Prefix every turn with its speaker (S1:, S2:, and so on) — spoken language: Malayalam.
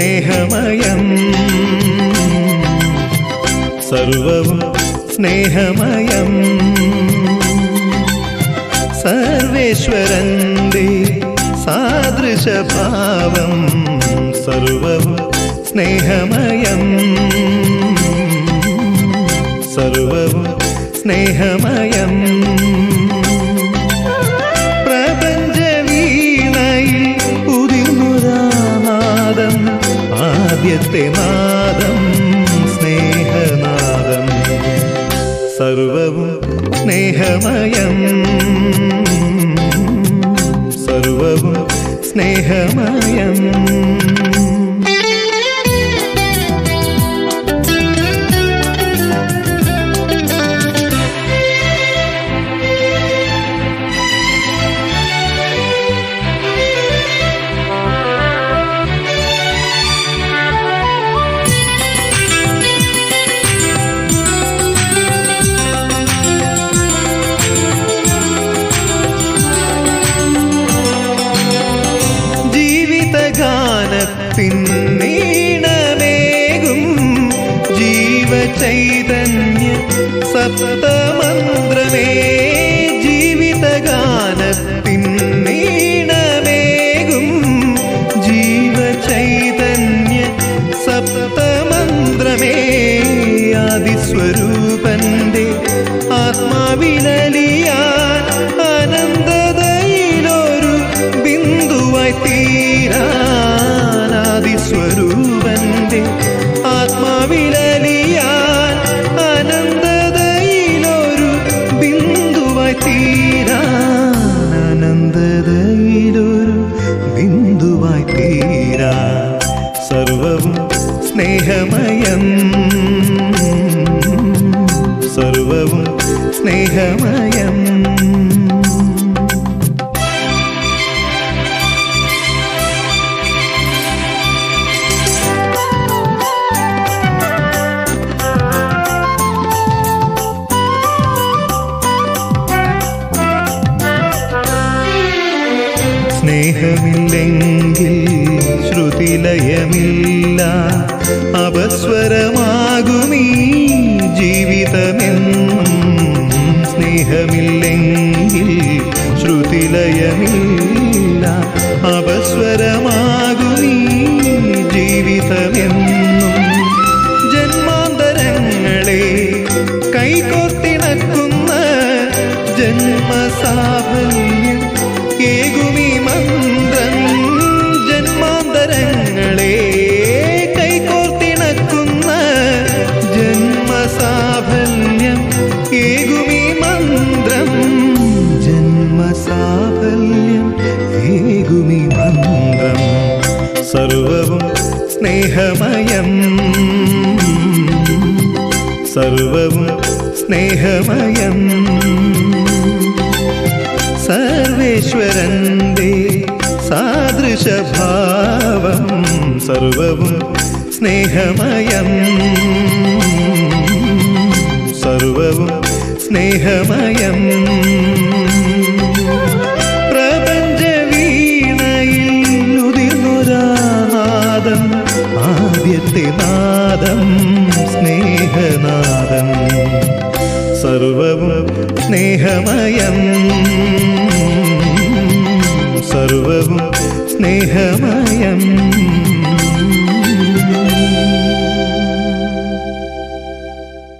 S1: സ്നേഹമയം. സർവവും സ്നേഹമയം. സർവേശ്വരന്റെ സാദൃശഭാവം. സർവവും സ്നേഹമയം. സർവവും സ്നേഹമയം. സർവവും സ്നേഹമയം. ജീവിതഗാനത്തിൻ നീണമേകും ജീവചൈതന്യ സപ്തമന്ത്രമേ ജീവിതഗാനത്തിൻ സ്നേഹമയം. സർവവും സ്നേഹമയം. സ്നേഹമില്ലെങ്കിൽ ശ്രുതിലയമില്ല. സ്നേഹമില്ലെങ്കിൽ ശ്രുതിലയമില്ല. അപസ്വരമാകുമീ ജീവിതമെന്നും ജന്മാന്തരങ്ങളെ കൈകോർത്തിണക്കുന്ന ജന്മസാഫല്യം സർവവും സ്നേഹമയം. സർവവും സ്നേഹമയം. സർവേശ്വരന്റെ സാദൃശഭാവം സർവവും സ്നേഹമയം. സർവവും സ്നേഹമയം. സ്നേഹനാദം സർവവും സ്നേഹമയം. സർവവും സ്നേഹമയം.